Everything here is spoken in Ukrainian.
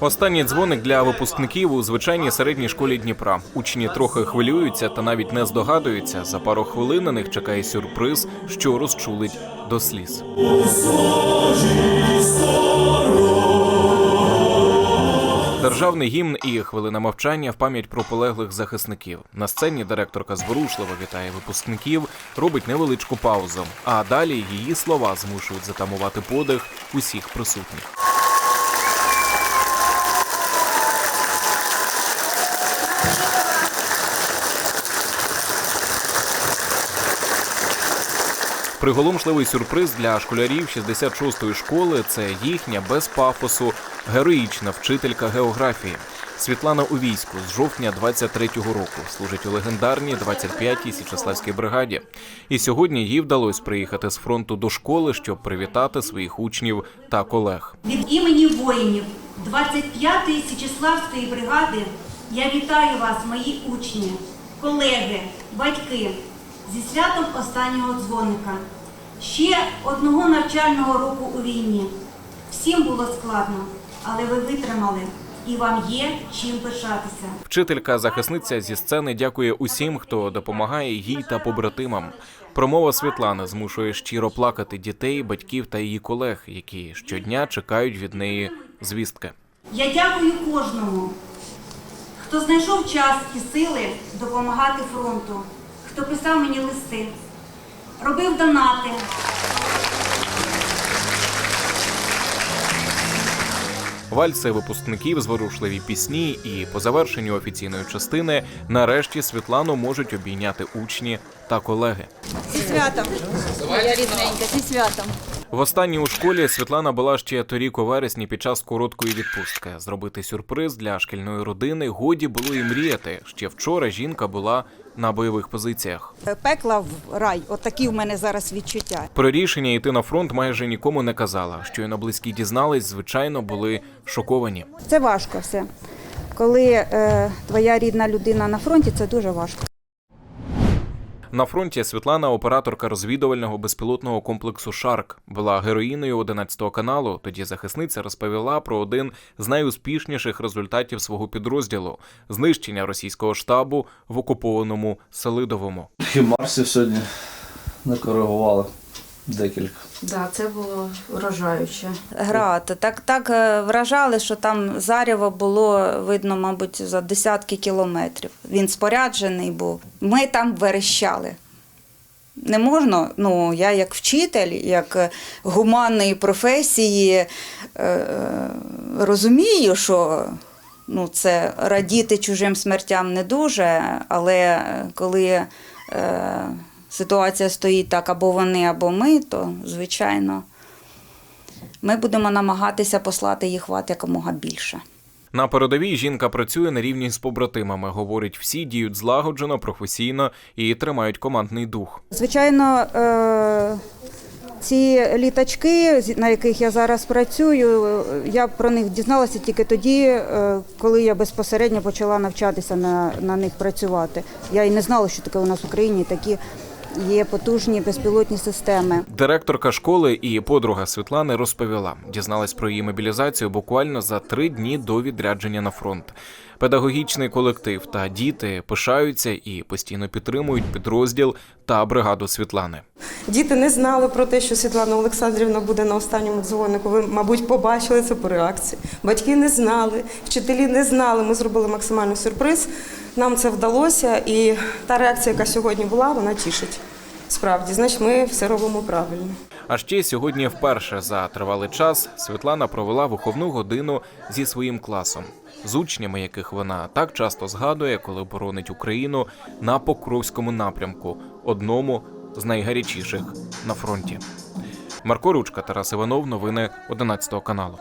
Останній дзвоник для випускників у звичайній середній школі Дніпра. Учні трохи хвилюються та навіть не здогадуються. За пару хвилин на них чекає сюрприз, що розчулить до сліз. Державний гімн і хвилина мовчання в пам'ять про полеглих захисників. На сцені директорка зворушливо вітає випускників, робить невеличку паузу. А далі її слова змушують затамувати подих усіх присутніх. Приголомшливий сюрприз для школярів 66-ї школи це їхня без пафосу героїчна вчителька географії. Світлана Увійську з жовтня 23-го року служить у легендарній 25-й Січеславській бригаді. І сьогодні їй вдалося приїхати з фронту до школи, щоб привітати своїх учнів та колег. Від імені воїнів 25-ї Січеславської бригади я вітаю вас, мої учні, колеги, батьки, зі святом останнього дзвоника. Ще одного навчального року у війні. Всім було складно, але ви витримали, і вам є чим пишатися. Вчителька захисниця зі сцени дякує усім, хто допомагає їй та побратимам. Промова Світлани змушує щиро плакати дітей, батьків та її колег, які щодня чекають від неї звістки. Я дякую кожному, хто знайшов час і сили допомагати фронту, хто писав мені листи, робив донати. Вальси випускників, зворушливі пісні, і по завершенню офіційної частини нарешті Світлану можуть обійняти учні та колеги. Зі святом. Моя рідненька, зі святом. Востаннє у школі Світлана була ще торік у вересні під час короткої відпустки. Зробити сюрприз для шкільної родини годі було і мріяти. Ще вчора жінка була на бойових позиціях. Пекла в рай. От такі в мене зараз відчуття. Про рішення йти на фронт майже нікому не казала. Щойно близькі дізнались, звичайно, були шоковані. Це важко все. Коли е, твоя рідна людина на фронті, це дуже важко. На фронті Світлана, операторка розвідувального безпілотного комплексу Шарк, була героїною 11 каналу. Тоді захисниця розповіла про один з найуспішніших результатів свого підрозділу знищення російського штабу в окупованому Селидовому. Хімарсів сьогодні накоригували декілька. Да, це було вражаюче. Грати. Так, так е, вражали, що там заряво було видно, мабуть, за десятки кілометрів. Він споряджений був. Ми там верещали. Не можна, ну я як вчитель, як е, гуманної професії е, е, розумію, що ну, це радіти чужим смертям не дуже, але коли е, ситуація стоїть так, або вони, або ми, то звичайно ми будемо намагатися послати їх в ад якомога більше. На передовій жінка працює на рівні з побратимами. Говорить, всі діють злагоджено, професійно і тримають командний дух. Звичайно, е, ці літачки, з- на яких я зараз працюю, я про них дізналася тільки тоді, е, коли я безпосередньо почала навчатися на, на них працювати. Я і не знала, що таке у нас в Україні такі є потужні безпілотні системи. Директорка школи і подруга Світлани розповіла, дізналась про її мобілізацію буквально за три дні до відрядження на фронт. Педагогічний колектив та діти пишаються і постійно підтримують підрозділ та бригаду Світлани. Діти не знали про те, що Світлана Олександрівна буде на останньому дзвонику. Ви, мабуть, побачили це по реакції. Батьки не знали, вчителі не знали. Ми зробили максимальний сюрприз. Нам це вдалося, і та реакція, яка сьогодні була, вона тішить. Справді, значить, ми все робимо правильно. А ще сьогодні вперше за тривалий час Світлана провела виховну годину зі своїм класом, з учнями, яких вона так часто згадує, коли боронить Україну на Покровському напрямку, одному з найгарячіших на фронті. Марко Ручка, Тарас Іванов, новини 11 каналу.